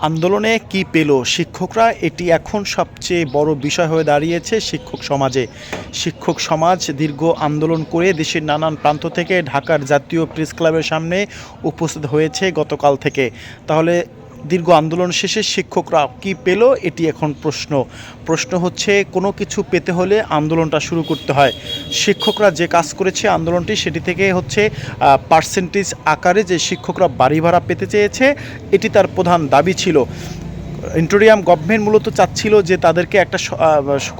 আন্দোলনে কি পেল শিক্ষকরা এটি এখন সবচেয়ে বড় বিষয় হয়ে দাঁড়িয়েছে শিক্ষক সমাজে। শিক্ষক সমাজ দীর্ঘ আন্দোলন করে দেশের নানান প্রান্ত থেকে ঢাকার জাতীয় প্রেস ক্লাবের সামনে উপস্থিত হয়েছে গতকাল থেকে। তাহলে দীর্ঘ আন্দোলন শেষে শিক্ষকরা কি পেল এটি এখন প্রশ্ন। প্রশ্ন হচ্ছে, কোনো কিছু পেতে হলে আন্দোলনটা শুরু করতে হয়। শিক্ষকরা যে কাজ করেছে আন্দোলনটি, সেটি থেকে হচ্ছে পার্সেন্টেজ আকারে যে শিক্ষকরা বাড়ি ভাড়া পেতে চেয়েছে, এটি তার প্রধান দাবি ছিল। ইন্টোরিয়াম গভর্নমেন্ট মূলত চাচ্ছিল যে তাদেরকে একটা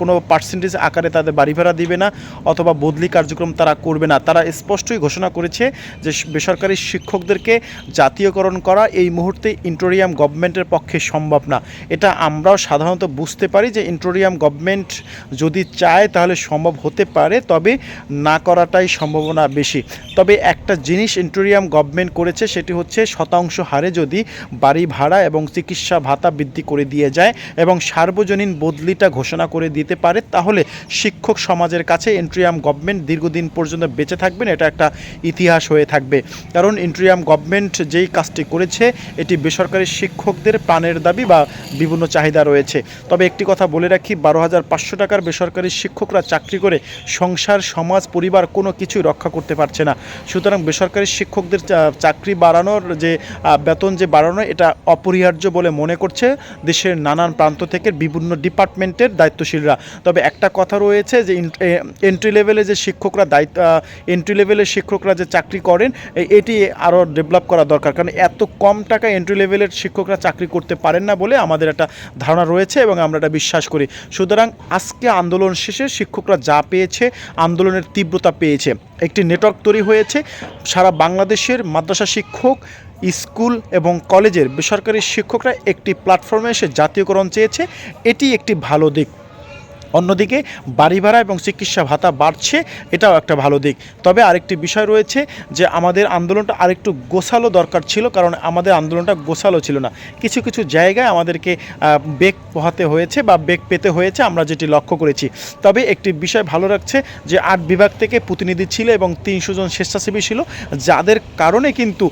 কোনো পার্সেন্টেজ আকারে তাদের বাড়ি ভাড়া দিবে না অথবা বদলি কার্যক্রম তারা করবে না। তারা স্পষ্টই ঘোষণা করেছে যে বেসরকারি শিক্ষকদেরকে জাতীয়করণ করা এই মুহূর্তে ইন্টোরিয়াম গভর্নমেন্টের পক্ষে সম্ভব না। এটা আমরাও সাধারণত বুঝতে পারি যে ইন্টোরিয়াম গভর্নমেন্ট যদি চায় তাহলে সম্ভব হতে পারে, তবে না করাটাই সম্ভাবনা বেশি। তবে একটা জিনিস ইন্টোরিয়াম গভর্নমেন্ট করেছে সেটি হচ্ছে শতাংশ হারে যদি বাড়ি ভাড়া এবং চিকিৎসা ভাতা বৃদ্ধি করে দিয়ে যায় এবং সার্বজনীন বদলিটা ঘোষণা করে দিতে পারে, তাহলে শিক্ষক সমাজের কাছে ইন্ট্রিয়াম গভর্নমেন্ট দীর্ঘদিন পর্যন্ত বেঁচে থাকবেন এটা একটা ইতিহাস হয়ে থাকবে। কারণ ইন্ট্রিয়াম গভর্নমেন্ট যেই কাজটি করেছে, এটি বেসরকারি শিক্ষকদের প্রাণের দাবি বা বিভিন্ন চাহিদা রয়েছে। তবে একটি কথা বলে রাখি, বারো হাজার পাঁচশো টাকার বেসরকারি শিক্ষকরা চাকরি করে সংসার, সমাজ, পরিবার কোনো কিছুই রক্ষা করতে পারছে না। সুতরাং বেসরকারি শিক্ষকদের চাকরি বাড়ানোর যে বেতন যে বাড়ানো, এটা অপরিহার্য বলে মনে করছে। দেশের নানান প্রান্ত থেকে বিভিন্ন ডিপার্টমেন্টের দায়িত্বশীলরা। তবে একটা কথা রয়েছে যে এন্ট্রি লেভেলে যে শিক্ষকরা দায়িত্ব এন্ট্রি লেভেলের শিক্ষকরা যে চাকরি করেন এটি আরও ডেভেলপ করা দরকার। কারণ এত কম টাকা এন্ট্রি লেভেলের শিক্ষকরা চাকরি করতে পারেন না বলে আমাদের একটা ধারণা রয়েছে এবং আমরা এটা বিশ্বাস করি। সুতরাং আজকে আন্দোলন শেষে শিক্ষকরা যা পেয়েছে, আন্দোলনের তীব্রতা পেয়েছে। একটি নেটওয়ার্ক তৈরি হয়েছে। সারা বাংলাদেশের মাদ্রাসা শিক্ষক, স্কুল এবং কলেজের বেসরকারি শিক্ষকরা একটি প্ল্যাটফর্মে এসে জাতীয়করণ চেয়েছে। এটি একটি ভালো দিক। অন্যদিকে বাড়ি ভাড়া এবং চিকিৎসা ভাতা বাড়ছে, এটাও একটা ভালো দিক। তবে আরেকটি বিষয় রয়েছে যে আমাদের আন্দোলনটা আরেকটু গোছালো দরকার ছিল, কারণ আমাদের আন্দোলনটা গোছালো ছিল না। কিছু কিছু জায়গায় আমাদেরকে বেগ পোহাতে হয়েছে বা বেগ পেতে হয়েছে, আমরা যেটি লক্ষ্য করেছি। তবে একটি বিষয় ভালো রাখছে যে আট বিভাগ থেকে প্রতিনিধি ছিল এবং তিনশো জন স্বেচ্ছাসেবী ছিল, যাদের কারণে কিন্তু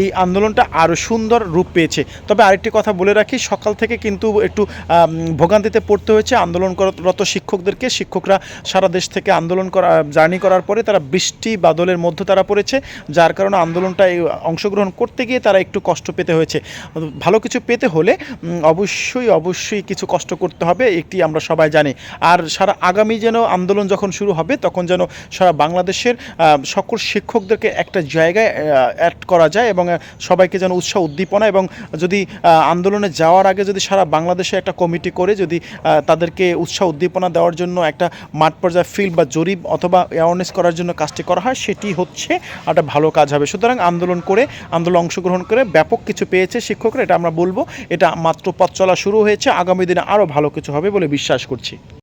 এই আন্দোলনটা আরও সুন্দর রূপ পেয়েছে। তবে আরেকটি কথা বলে রাখি, সকাল থেকে কিন্তু একটু ভোগান্তিতে পড়তে হয়েছে আন্দোলনরত শিক্ষকদেরকে, শিক্ষকরা সারা দেশ থেকে আন্দোলন করা, জার্নি করার পরে তারা বৃষ্টি বাদলের মধ্যে তারা পড়েছে, যার কারণে আন্দোলনটায় অংশগ্রহণ করতে গিয়ে তারা একটু কষ্ট পেতে হয়েছে। ভালো কিছু পেতে হলে অবশ্যই অবশ্যই কিছু কষ্ট করতে হবে একটি আমরা সবাই জানি। আর সারা আগামী যেন আন্দোলন যখন শুরু হবে, তখন যেন সারা বাংলাদেশের সকল শিক্ষকদেরকে একটা জায়গায় অ্যাড করা যায় এবং সবাইকে যেন উৎসাহ, উদ্দীপনা এবং যদি আন্দোলনে যাওয়ার আগে যদি সারা বাংলাদেশে একটা কমিটি করে, যদি তাদেরকে উৎসাহ উদ্দীপনা দেওয়ার জন্য একটা মাঠ পর্যায়ে ফিল্ড বা জরিপ অথবা অ্যাওয়ারনেস করার জন্য কাজটি করা হয়, সেটি হচ্ছে একটা ভালো কাজ হবে। সুতরাং আন্দোলন করে, আন্দোলন অংশগ্রহণ করে ব্যাপক কিছু পেয়েছে শিক্ষকরা, এটা আমরা বলব। এটা মাত্র পথ চলা শুরু হয়েছে, আগামী দিনে আরও ভালো কিছু হবে বলে বিশ্বাস করছি।